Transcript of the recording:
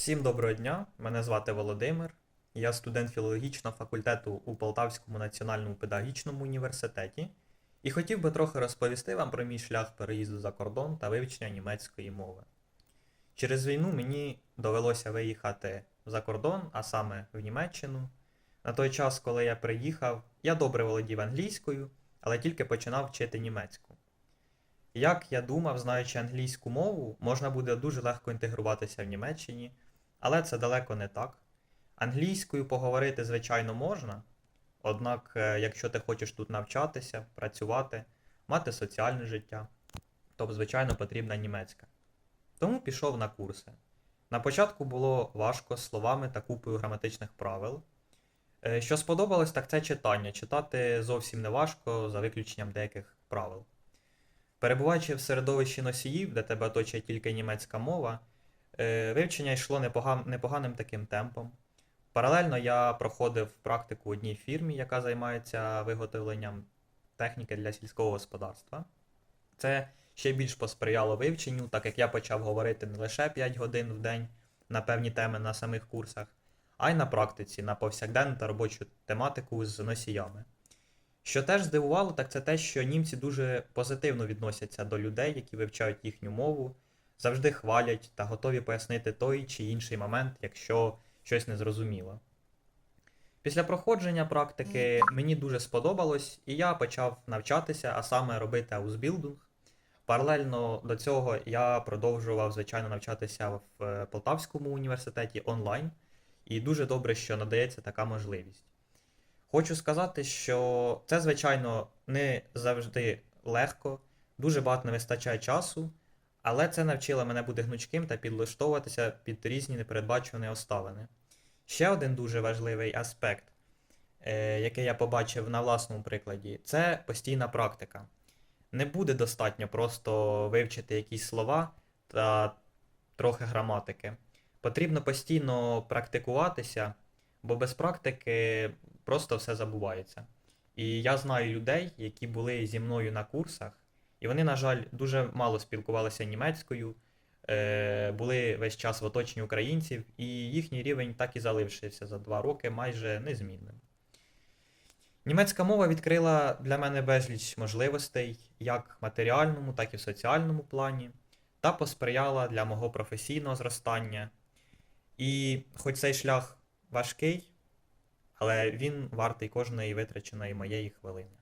Всім доброго дня, мене звати Володимир. Я студент філологічного факультету у Полтавському національному педагогічному університеті і хотів би трохи розповісти вам про мій шлях переїзду за кордон та вивчення німецької мови. Через війну мені довелося виїхати за кордон, а саме в Німеччину. На той час, коли я приїхав, я добре володів англійською, але тільки починав вчити німецьку. Як я думав, знаючи англійську мову, можна буде дуже легко інтегруватися в Німеччині, але це далеко не так. Англійською поговорити, звичайно, можна, однак, е, якщо ти хочеш тут навчатися, працювати, мати соціальне життя, то, звичайно, потрібна німецька. Тому пішов на курси. На початку було важко словами та купою граматичних правил. Е, Що сподобалось, так це читання. Читати зовсім не важко, за виключенням деяких правил. Перебуваючи в середовищі носіїв, де тебе оточує тільки німецька мова, вивчення йшло непоганим таким темпом. Паралельно я проходив практику в одній фірмі, яка займається виготовленням техніки для сільського господарства. Це ще більш посприяло вивченню, так як я почав говорити не лише 5 годин в день на певні теми на самих курсах, а й на практиці, на повсякденну та робочу тематику з носіями. Що теж здивувало, так це те, що німці дуже позитивно відносяться до людей, які вивчають їхню мову, завжди хвалять та готові пояснити той чи інший момент, якщо щось не зрозуміло. Після проходження практики мені дуже сподобалось, і я почав навчатися, а саме робити аусбілдинг. Паралельно до цього я продовжував, звичайно, навчатися в е, Полтавському університеті онлайн, і дуже добре, що надається така можливість. Хочу сказати, що це, звичайно, не завжди легко, дуже багато не вистачає часу, але це навчило мене бути гнучким та підлаштовуватися під різні непередбачувані обставини. Ще один дуже важливий аспект, е, який я побачив на власному прикладі, це постійна практика. Не буде достатньо просто вивчити якісь слова та трохи граматики. Потрібно постійно практикуватися, бо без практики просто все забувається. І я знаю людей, які були зі мною на курсах, і вони, на жаль, дуже мало спілкувалися німецькою, е, були весь час в оточенні українців, і їхній рівень так і залишився за два роки майже незмінним. Німецька мова відкрила для мене безліч можливостей як в матеріальному, так і в соціальному плані, та посприяла для мого професійного зростання. І хоч цей шлях важкий, але він вартий кожної витраченої моєї хвилини.